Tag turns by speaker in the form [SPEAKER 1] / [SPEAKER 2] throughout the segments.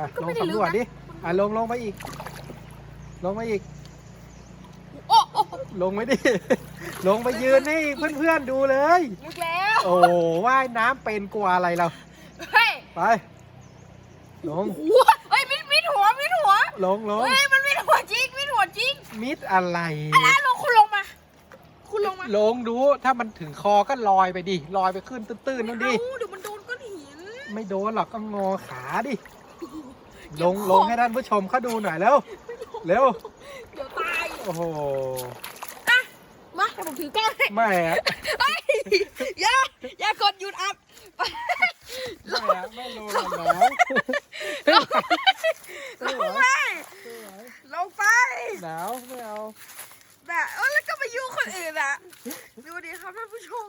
[SPEAKER 1] อะ
[SPEAKER 2] ก็
[SPEAKER 1] ล
[SPEAKER 2] ไม่
[SPEAKER 1] ง
[SPEAKER 2] ได้ลึก
[SPEAKER 1] สำรวจ
[SPEAKER 2] นะ
[SPEAKER 1] ดิอะลงลงไปอีก ลงไปอีก
[SPEAKER 2] โอ้โอ้
[SPEAKER 1] ลงไปดิ ลงไปยืนให้เพื่อนๆดูเลย
[SPEAKER 2] ลึกแล้ว
[SPEAKER 1] โอ้ว่ายน้ำเป็นกลัวอะไรเรา
[SPEAKER 2] เฮ้ย
[SPEAKER 1] ไป ลง
[SPEAKER 2] หัวเฮ้ยมิดมิดหัวมิดหัว
[SPEAKER 1] ลงลง
[SPEAKER 2] เฮ้ย มันมิดหัวจริงมิดหัวจริง
[SPEAKER 1] มิดอะไร
[SPEAKER 2] อะลงคุณลงมา คุณลงมา
[SPEAKER 1] ลงดู ถ้ามันถึงคอก็ลอยไปดิ ลอยไปขึ้นตื้นๆนู่นดิ
[SPEAKER 2] ไม่เอาเดี๋ยวมันโดนก้อนหิน
[SPEAKER 1] ไม่โดนหรอกก็งอขาดิลง
[SPEAKER 2] เก็ บของ
[SPEAKER 1] ลงให้ท่านผู้ชมเขาดูหน่อยเร็วเร็ว
[SPEAKER 2] เดี๋ยวตาย
[SPEAKER 1] โอ้โห
[SPEAKER 2] มาแต่ผมถือกล้องให้
[SPEAKER 1] ไม่อะ
[SPEAKER 2] เฮ้ยอย่าอย่ากดหยุดอัดไป
[SPEAKER 1] ไม่อะไม่ลงหรอกหนาวไม่ไหว
[SPEAKER 2] ลงไปลงไป
[SPEAKER 1] หนาวไม่เอา
[SPEAKER 2] แบบเออแล้วก็ไปยุ่งคนอื่นอะดูดิครับท่านผู้ชม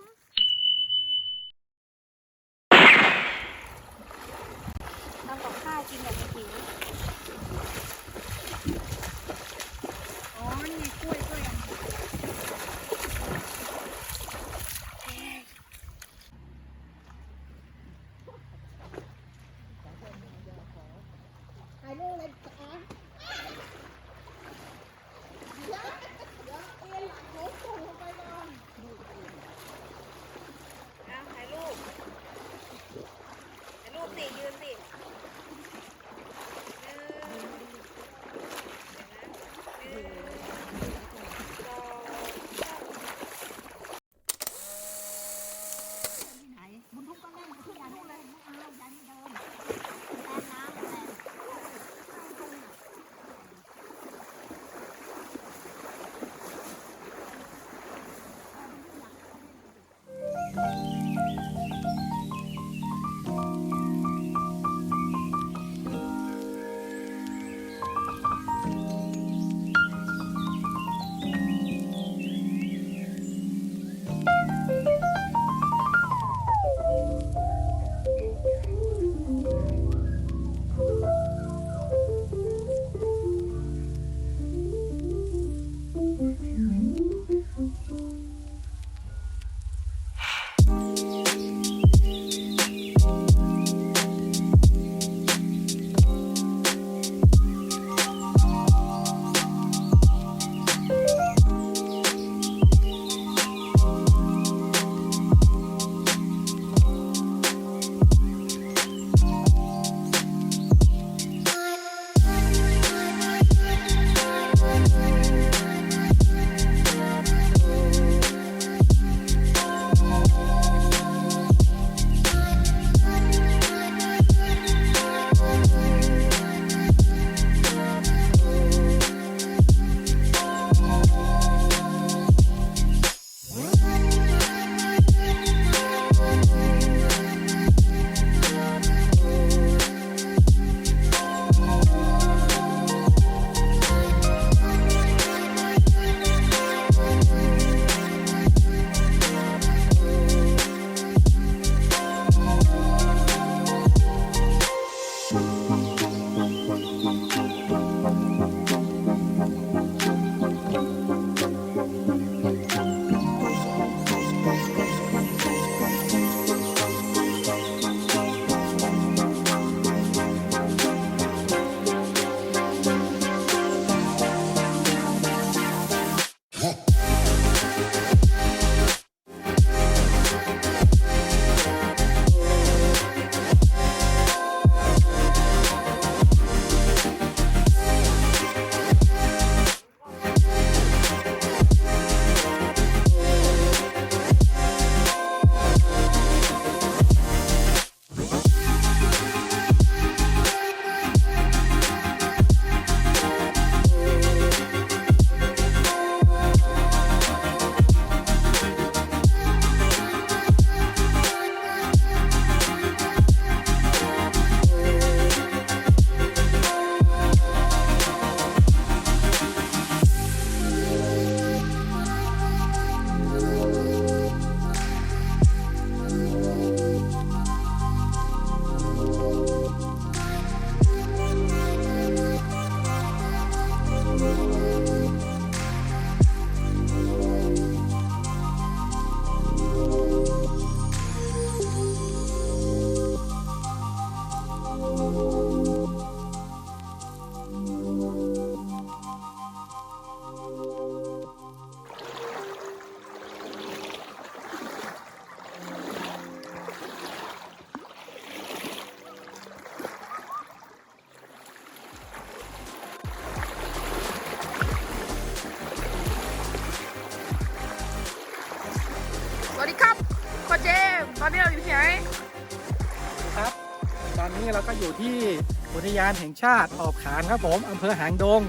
[SPEAKER 2] อนนี้เรา
[SPEAKER 1] ก็อยู่ที่อุทยานแห่งชาติออบขานครับผมอำเภอหางดง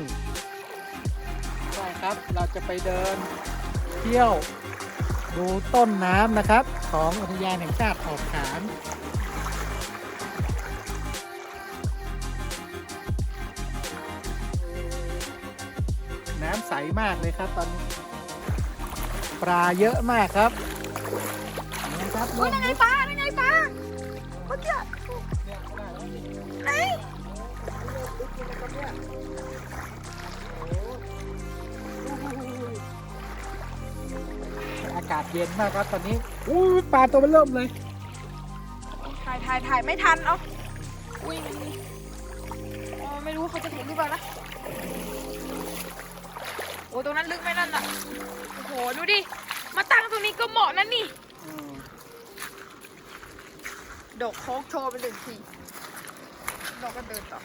[SPEAKER 1] ใช่ครับเราจะไปเดินเที่ยวดูต้นน้ำนะครับ ของอุทยานแห่งชาติออบขานน้ำใสมากเลยครับตอนนี้ปลาเยอะมากครับนี่ครับ
[SPEAKER 2] อุ้ยนั่นไงปลานั่นไงปลา
[SPEAKER 1] เย็นมากครับตอนนี้อู้ปลาตัวมันเริ่มเลย
[SPEAKER 2] ถ่ายถ่ายถ่ายไม่ทันเอาอุ้ยมันมีอ๋อไม่รู้เขาจะเห็นหรือเปล่านะโอ้ตรงนั้นลึกไหมนั่นน่ะโอ้โหดูดิมาตั้งตรงนี้ก็เหมาะนั่นนี่ดกโค้กโชว์ไปหนึ่งทีดอกก็เดินต่อ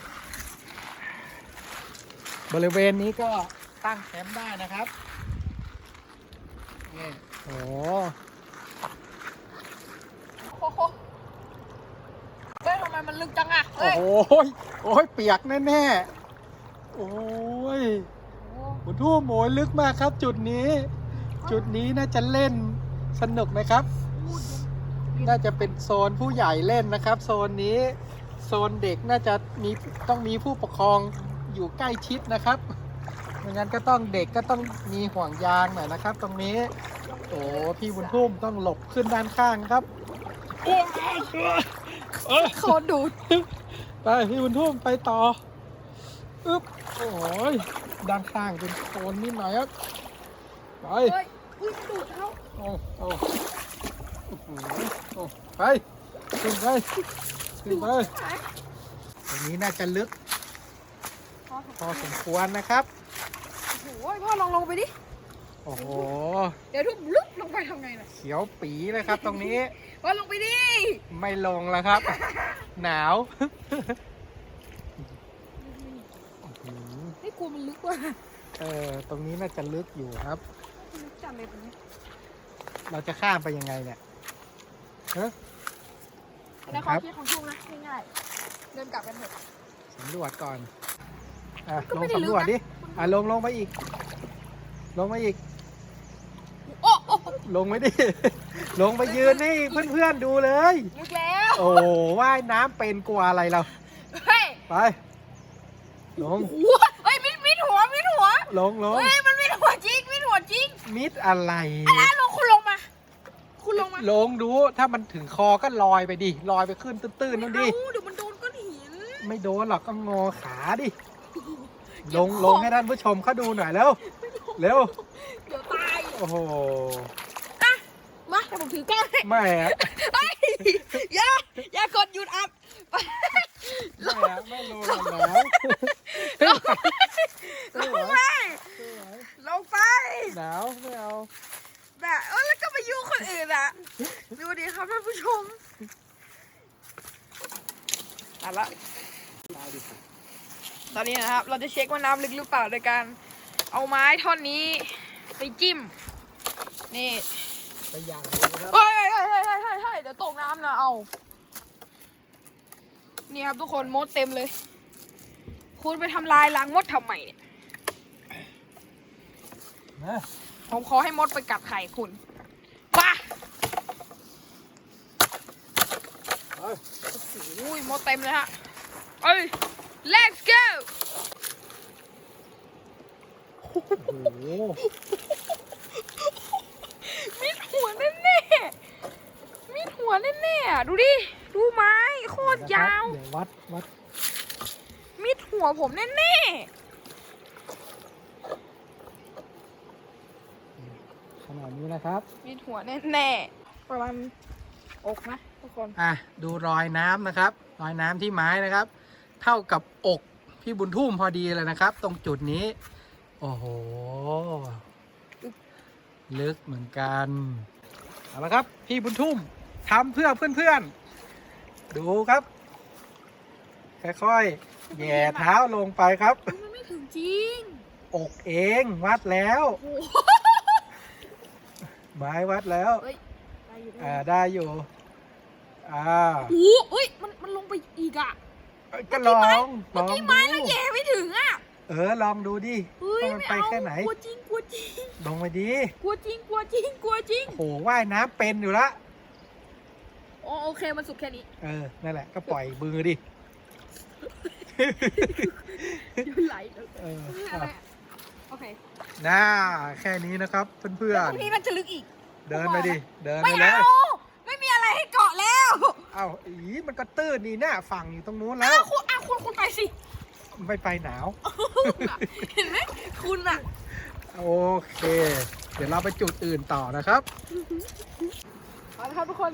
[SPEAKER 1] บริเวณนี้ก็ตั้งแคมป์ได้นะครับนี่ โอ้
[SPEAKER 2] โอ้โหเฮ้ยทำไมมันลึกจังอะ
[SPEAKER 1] โอ้
[SPEAKER 2] เฮ้ย
[SPEAKER 1] โหโอ้ยเปียกแน่ๆ โอ้ยคุณทุ่มโอยลึกมากครับ จุดนี้ จุดนี้น่าจะเล่นสนุกนะครับน่าจะเป็นโซนผู้ใหญ่เล่นนะครับ โซนนี้โซนเด็กน่าจะมีต้องมีผู้ปกครองอยู่ใกล้ชิดนะครับไม่งั้นก็ต้องเด็กก็ต้องมีห่วงยางหน่อยนะครับ ตรงนี้ โอ้พี่บุญทุ่มต้องหลบขึ้นด้านข้างครับโอ้ยเอ้ย
[SPEAKER 2] โคตรดูด
[SPEAKER 1] ไปพี่บุญทุ่มไปต่ออึ๊บโอ้ยด้านข้างเป็นโซนนิดหน่อยครับไป
[SPEAKER 2] เฮ้ยอุ้ยดูดเขา
[SPEAKER 1] โอ้โอ้โอ้โหโอ้ไปขึ้นไปขึ้นไปตรงนี้น่าจะลึกพอสมควรนะครับ
[SPEAKER 2] โอ้โหพ่อลองลงไปดิ
[SPEAKER 1] โอ้โห
[SPEAKER 2] เดี๋ยวทุบลึกลงไปทำไงน่ะ
[SPEAKER 1] เขียวปีเลยครับตรงนี้
[SPEAKER 2] พ่อลงไปดิ
[SPEAKER 1] ไม่ลงแล้วครับ หนาวอื้อหือ
[SPEAKER 2] ไม่กลัวมันลึกว่ะ
[SPEAKER 1] เออตรงนี้น่าจะลึกอยู่ครับ
[SPEAKER 2] ลึกจังเลยตรงนี้
[SPEAKER 1] เราจะข้ามไปยังไงเนี่ยเฮ้ย
[SPEAKER 2] แล้วความคิดของทุ่งนะง่ายๆเดินกลับกันเถอะ
[SPEAKER 1] สำรวจก่อนอะ
[SPEAKER 2] ก็
[SPEAKER 1] ล
[SPEAKER 2] ไม่
[SPEAKER 1] ง
[SPEAKER 2] ได้ลึก
[SPEAKER 1] สำรวจ
[SPEAKER 2] นะ
[SPEAKER 1] ดิอะลงลงไปอีก ลงไปอีก
[SPEAKER 2] โอ้โอ้
[SPEAKER 1] ลงไม่ดิ ลงไปยืนให้เพื่อนๆดูเลย
[SPEAKER 2] ลึกแล้ว
[SPEAKER 1] โอ้ว่ายน้ำเป็นกลัวอะไรเรา
[SPEAKER 2] เฮ้ย
[SPEAKER 1] ไป ลง
[SPEAKER 2] หัวเฮ้ยมิดมิดหัวมิดหัว
[SPEAKER 1] ลงลง
[SPEAKER 2] เฮ้ยมันมิดหัวจริงมิดหัวจริง
[SPEAKER 1] มิดอะไร
[SPEAKER 2] อะลงคุณลงมา คุณลงมา
[SPEAKER 1] ลงดู ถ้ามันถึงคอก็ลอยไปดิ ลอยไปขึ้นตื้นๆนู่นดิ
[SPEAKER 2] ไม่เอาเดี๋ยวมันโดนก้อนหิน
[SPEAKER 1] ไม่โดนหรอกก็งอขาดิ
[SPEAKER 2] เก็
[SPEAKER 1] ล
[SPEAKER 2] บ
[SPEAKER 1] ง
[SPEAKER 2] ของ
[SPEAKER 1] ลงให้ท่านผู้ชมเขาดูหน่อยเร็ว เร็ว
[SPEAKER 2] เดี๋ยวตาย
[SPEAKER 1] โอ้โห
[SPEAKER 2] อะมาเดี๋ยวผมถือกล้องให้
[SPEAKER 1] ไม่อะ
[SPEAKER 2] เฮ้ยอย่าอย่ากดหยุดอัพไปล
[SPEAKER 1] ไม่
[SPEAKER 2] ง
[SPEAKER 1] อะไม่ลงหรอกหนาว
[SPEAKER 2] ลงไปลงไป
[SPEAKER 1] หนาวไม่เอา
[SPEAKER 2] แบบเออแล้วก็ไปยุ่งคนอื่นอะดูดิครับท่านผู้ชมเอาละตอนนี้นะครับ เราจะเช็คว่าน้ำลึกหรือเปล่าโดยการ เอาไม้ท่อนนี้ไปจิ้ม นี่
[SPEAKER 1] ไปอย่างเดียวนะครับ
[SPEAKER 2] เฮ้ยเฮ้ยเฮ้ยเฮ้ยเฮ้ยเฮ้ยเดี๋ยวตกน้ำนะเอา นี่ครับทุกคนมดเต็มเลย คุณไปทำลายรังมดทำไมเนี่ย
[SPEAKER 1] นะ
[SPEAKER 2] ผมขอให้มดไปกัดไข่คุณไป่ะ
[SPEAKER 1] เอ้ย
[SPEAKER 2] โอ้ยมดเต็มเลยฮะ เอ้ย let's go
[SPEAKER 1] โอ้โห
[SPEAKER 2] มิดหัวแน่ ๆมิดหัวแน่ๆอะดูดิดูไม้โคตรยาว
[SPEAKER 1] เดี๋ยววัดวัด
[SPEAKER 2] มิดหัวผมแน่
[SPEAKER 1] ขนาดนี้นะครับ
[SPEAKER 2] ๆมิดหัวแน่ๆประมาณอกนะทุกคน
[SPEAKER 1] อะดูรอยน้ำนะครับ รอยน้ำที่ไม้นะครับ เท่ากับอกพี่บุญทุ่มพอดีเลยนะครับ ตรงจุดนี้ โอ้โห ลึกเหมือนกันเอาละครับ พี่บุญทุ่ม ทำเพื่อเพื่อนๆ ดูครับ ค่อยๆแหย่เท้าลงไปครับ
[SPEAKER 2] มันไม่ถึงจริง
[SPEAKER 1] อกเองวัดแล้ว
[SPEAKER 2] โอ้โห
[SPEAKER 1] ไม้วัดแล้ว
[SPEAKER 2] เฮ้ยได้อยู่
[SPEAKER 1] อ่า
[SPEAKER 2] ได้
[SPEAKER 1] ได้อยู่อ่า
[SPEAKER 2] โอ้โหเอ้ยมันมันลงไปอีกอะ
[SPEAKER 1] ก็ลองล
[SPEAKER 2] เมื่อ
[SPEAKER 1] อง
[SPEAKER 2] กี้
[SPEAKER 1] ดู
[SPEAKER 2] ไม้เราแย่ไม่ถึงอะ
[SPEAKER 1] เออลองดูดิ
[SPEAKER 2] เฮ้ย
[SPEAKER 1] ว่ามัน
[SPEAKER 2] ไม่
[SPEAKER 1] ไป
[SPEAKER 2] เอา
[SPEAKER 1] แค่ไหน
[SPEAKER 2] กลัวจริงกลัวจริง
[SPEAKER 1] ลงไปดี
[SPEAKER 2] กลัวจริงกลัวจริงกลัวจริง
[SPEAKER 1] โหว่ายน้ำเป็นอยู่ละ
[SPEAKER 2] โอโอเคมันสุกแค่นี้
[SPEAKER 1] เออ นั่นแหละ ก็ปล่อยมือดิ
[SPEAKER 2] เดี๋ยวไหลเออ
[SPEAKER 1] เออ
[SPEAKER 2] อะไรอะโอเค
[SPEAKER 1] น่าแค่นี้นะครับเพื่อ
[SPEAKER 2] ต
[SPEAKER 1] น
[SPEAKER 2] รงนี้มันจะลึกอีก
[SPEAKER 1] ๆ เดินไปดิ เดิน
[SPEAKER 2] ไม่
[SPEAKER 1] ไปเลย
[SPEAKER 2] เอา ไม่มีอะไรให้เกาะแล้ว
[SPEAKER 1] เอ้าอีมันก็ตื้นนี่หน้าฝั่งอยู่ตรงนู้นแล้ว
[SPEAKER 2] อ้าวคุณอ้าวคุณคุณไปสิ
[SPEAKER 1] ไม่ไปหนาว
[SPEAKER 2] เห็นไหมคุณอะ
[SPEAKER 1] โอเค เดี๋ยวเราไปจุดอื่นต่อนะครับ
[SPEAKER 2] เอาละครับทุกคน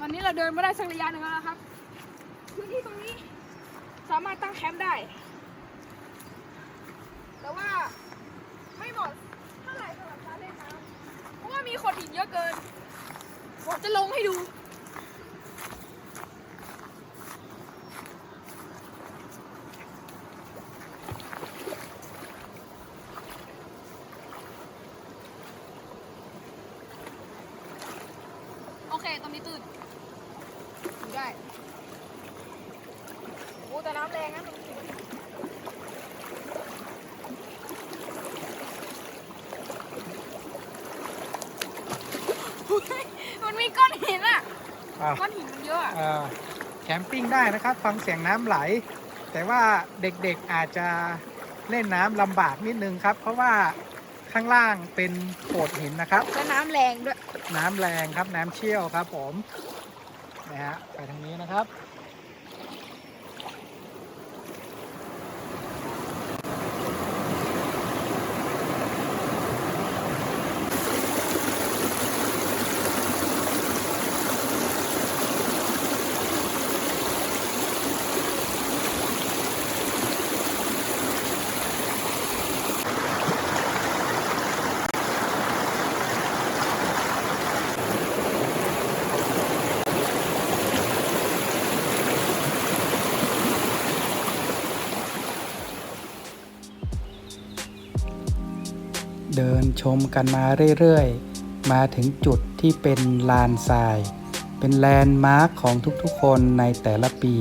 [SPEAKER 2] วันนี้เราเดินมาได้สักระยะหนึ่งแล้วครับ พื้นที่ตรงนี้สามารถตั้งแคมป์ได้ แต่ว่าไม่เหมาะเท่าไหร่สำหรับการเล่นน้ำเพราะว่ามีขดหินเยอะเกิน ผมจะลงให้ดูโอเคตรงนี้ตื่น อยู่ได้โอ้แต่น้ำแรงนะตรงนี้อุ๊ยมันมีก้อนหินอะ
[SPEAKER 1] อะ
[SPEAKER 2] ก้อนหินมันเยอะอะ
[SPEAKER 1] อ่าแคมปิ้งได้นะครับ ฟังเสียงน้ำไหล แต่ว่าเด็กๆอาจจะเล่นน้ำลำบากนิดนึงครับ เพราะว่าข้างล่างเป็นโขดหินนะครับ
[SPEAKER 2] แล้วน้ำแรงด้วย
[SPEAKER 1] น้ำแรงครับน้ำเชี่ยวครับผม นะฮะไปทางนี้นะครับ เดินชมกันมาเรื่อยๆ มาถึงจุดที่เป็นลานทราย เป็นแลนด์มาร์คของทุกๆคนในแต่ละปี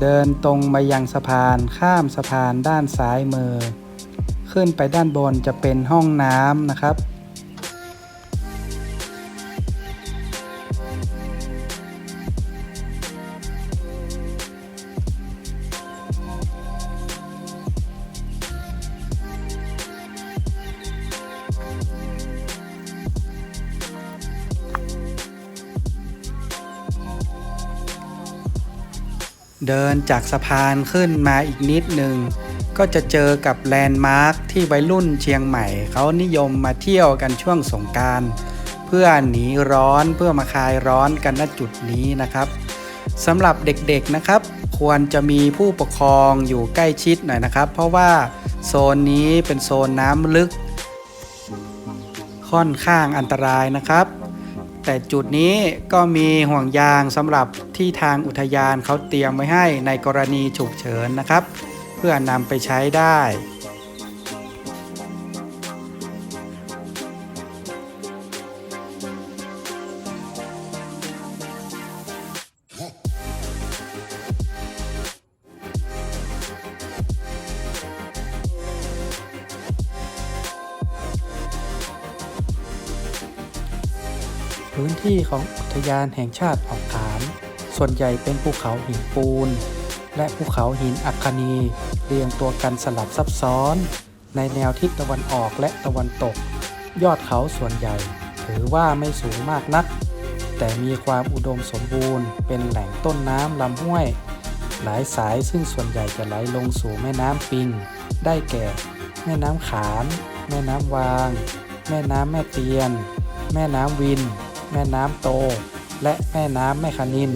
[SPEAKER 1] เดินตรงมายังสะพานข้ามสะพานด้านซ้ายมือ ขึ้นไปด้านบนจะเป็นห้องน้ำนะครับ เดินจากสะพานขึ้นมาอีกนิดหนึ่งก็จะเจอกับแลนด์มาร์คที่วัยรุ่นเชียงใหม่ เขานิยมมาเที่ยวกันช่วงสงการเพื่อหนีร้อนเพื่อมาคลายร้อนกันณจุดนี้นะครับสำหรับเด็กๆนะครับ ควรจะมีผู้ปกครองอยู่ใกล้ชิดหน่อยนะครับ เพราะว่าโซนนี้เป็นโซนน้ำลึก ค่อนข้างอันตรายนะครับ แต่จุดนี้ก็มีห่วงยางสำหรับที่ทางอุทยานเขาเตรียมไว้ให้ในกรณีฉุกเฉินนะครับ เพื่อนำไปใช้ได้ พื้นที่ของอุทยานแห่งชาติออกขาม ส่วนใหญ่เป็นภูเขาหินปูน และภูเขาหินอัคนีเรียงตัวกันสลับซับซ้อน ในแนวทิศตะวันออกและตะวันตก ยอดเขาส่วนใหญ่ ถือว่าไม่สูงมากนัก แต่มีความอุดมสมบูรณ์ เป็นแหล่งต้นน้ำลำห้วย หลายสายซึ่งส่วนใหญ่จะไหลลงสู่แม่น้ำปิง ได้แก่ แม่น้ำขามแม่น้ำวาง แม่น้ำแม่เตียน แม่น้ำวิน แม่น้ำโต และแม่น้ำแม่คานิน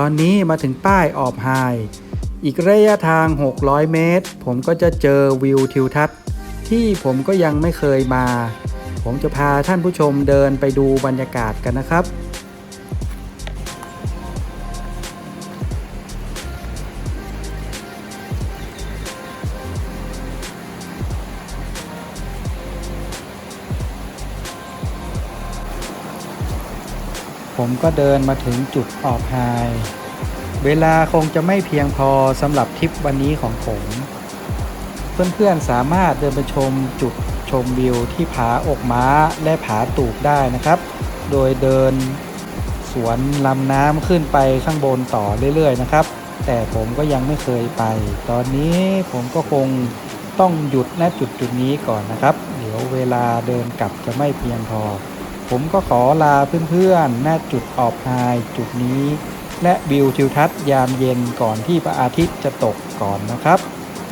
[SPEAKER 1] ตอนนี้มาถึงป้ายออบไฮอีกระยะทาง 600 เมตร ผมก็จะเจอวิวทิวทัศน์ที่ผมก็ยังไม่เคยมา ผมจะพาท่านผู้ชมเดินไปดูบรรยากาศกันนะครับ ผมก็เดินมาถึงจุดออกไฮเวลาคงจะไม่เพียงพอสำหรับทริปวันนี้ของผม เพื่อนๆสามารถเดินไปชมจุดชมวิวที่ผาอกม้าและผาตูบได้นะครับ โดยเดินสวนลำน้ำขึ้นไปข้างบนต่อเรื่อยๆนะครับ แต่ผมก็ยังไม่เคยไป ตอนนี้ผมก็คงต้องหยุดณจุดจุดนี้ก่อนนะครับ เดี๋ยวเวลาเดินกลับจะไม่เพียงพอ ผมก็ขอลาเพื่อนๆ ณ จุดออบไฮจุดนี้ และวิวทิวทัศน์ยามเย็นก่อนที่พระอาทิตย์จะตกก่อนนะครับ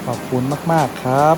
[SPEAKER 1] ขอบคุณมากๆครับ